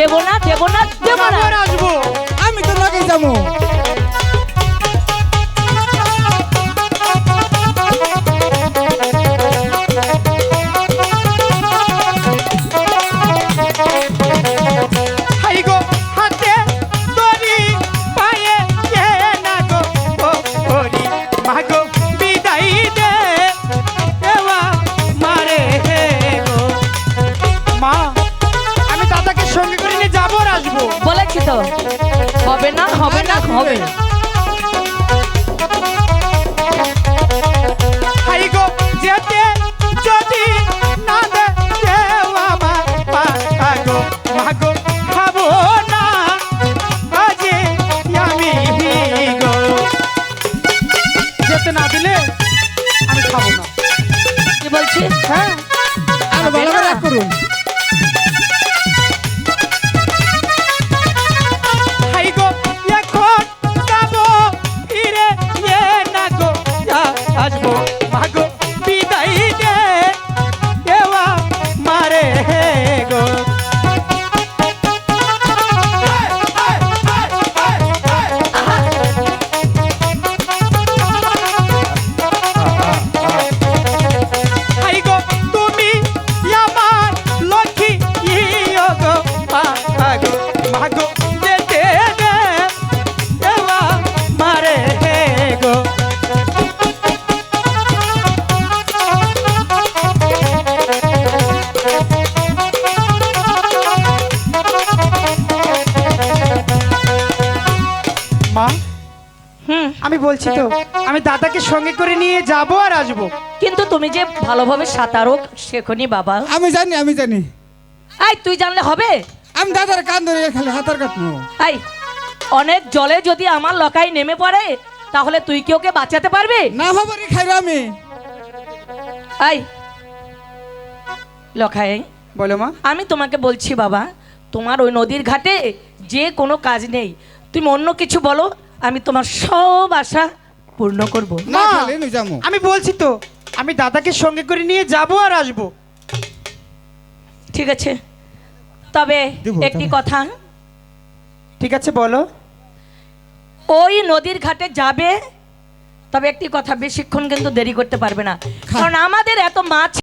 দেবো না দেবো না দেবো না। আমি তো লাগে যাব। বলেছি তো। হবে না? হবে না? হবে। হাই মা। আমি বলছি তো আমি দাদাকে সঙ্গে করে নিয়ে যাব আর আসব। কিন্তু তুমি যে ভালোভাবে সাঁতারও শেখনি বাবা। আমি জানি আমি জানি। আই তুই জানলে হবে? আমি দাদার কান ধরে খালি হাতার কাটবো। আই অনেক জলে যদি আমার লকাই নেমে পড়ে তাহলে তুই কি ওকে বাঁচাতে পারবি? না ভাবরি খাইরো আমি। আই লখাই বলো মা। আমি তোমাকে বলছি বাবা তোমার ওই নদীর ঘাটে যে কোনো কাজ নেই। তুমি অন্য কিছু বলো আমি তোমার সব আশা পূর্ণ করব। না মা। খালি নই যাব। আমি বলছি তো আমি দাদাকে সঙ্গে করে নিয়ে যাব আর আসব। ঠিক আছে তবে দিব, একটি তবে। কথা। ঠিক আছে বলো। ওই নদীর ঘাটে যাবে তবে একটি কথা বেশিক্ষণ কিন্তু দেরি করতে পারবে না। কারণ আমাদের এত মাছ